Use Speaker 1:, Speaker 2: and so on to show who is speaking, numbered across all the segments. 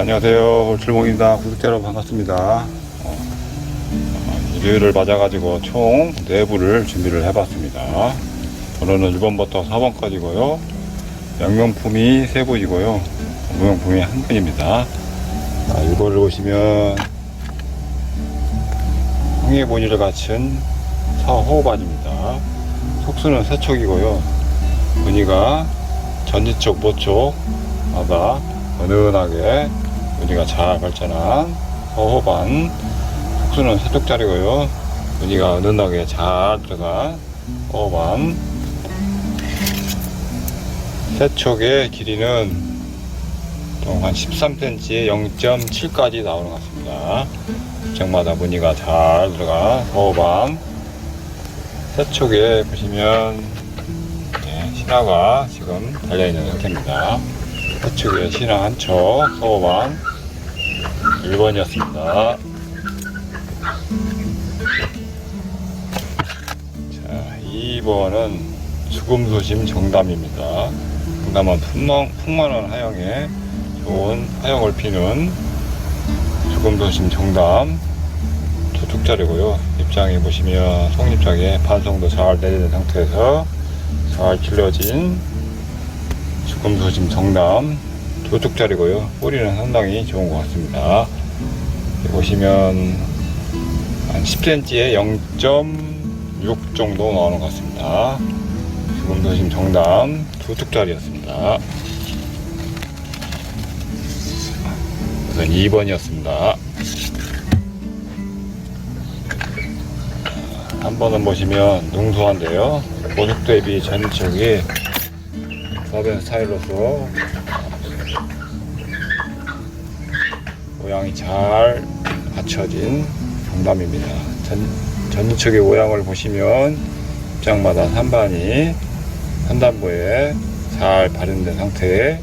Speaker 1: 안녕하세요. 올출봉입니다. 구독자 여러분 반갑습니다. 어, 어, 일요일을 맞아가지고 총 4부를 준비를 해봤습니다. 번호는 1번부터 4번까지고요. 양명품이 3부이고요. 무용품이 1분입니다. 자, 이거를 보시면 황해보니를 갖춘 서호반입니다. 속수는 세척이고요. 무늬가 전지쪽, 모쪽 마다 은은하게 무늬가 잘 발전한 서호반 속수는 세쪽짜리고요. 무늬가 은은하게 잘 들어간 서호반 세촉의 길이는 한 13cm에 0.7까지 나오는 것 같습니다. 정마다 무늬가 잘 들어간 서호반 세촉에 보시면 네, 신화가 지금 달려있는 상태입니다. 세촉에 신화 한 척 서호반 1번이었습니다. 자, 2번은 죽음소심 정담입니다. 정담은 풍만, 풍만한 하영에 좋은 하영을 피는 죽음소심 정담 도축자리고요. 입장에 보시면 속립장에 반성도 잘 내리는 상태에서 잘 길러진 죽음소심 정담 도축자리고요. 뿌리는 상당히 좋은 것 같습니다. 보시면 한 10cm에 0.6 정도 나오는 것 같습니다. 죽음소심 정담 도축자리였습니다. 우선 2번이었습니다. 한 번은 보시면 농소한데요. 모습 대비 전체적이 서변 스타일로서 모양이 잘 갖춰진 정담입니다. 전, 전체적의 모양을 보시면 입장마다 산반이 산단부에 잘 발현된 상태에 네,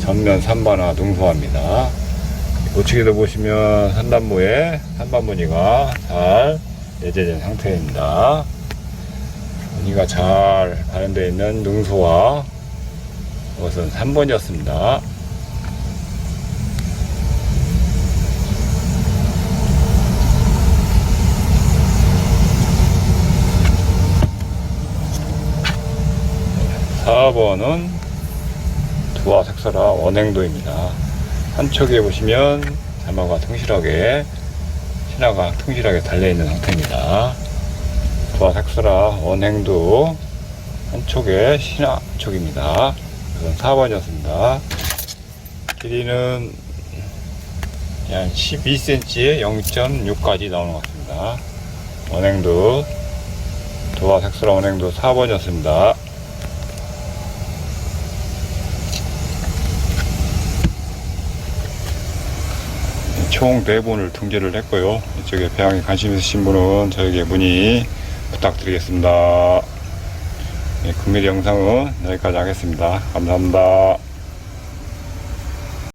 Speaker 1: 전면 산반화 농소합니다. 우측에도 보시면 산단부에 산반무늬가 잘 내재된 상태입니다. 무늬가 잘 발현되어 있는 능소와 이것은 3번이었습니다. 사번은 두화 색소라 원행도입니다. 한쪽에 보시면 자마가 통실하게 신화가 통실하게 달려있는 상태입니다. 두화 색소라 원행도 한쪽에 신화 쪽입니다. 이건 4번이었습니다. 길이는 한 12cm에 0.6까지 나오는 것 같습니다. 원행도 두화 색소라 원행도 4번이었습니다. 총 4번을 등재를 했고요. 이쪽에 배양에 관심 있으신 분은 저에게 문의 부탁드리겠습니다. 네, 금일 영상은 여기까지 하겠습니다. 감사합니다.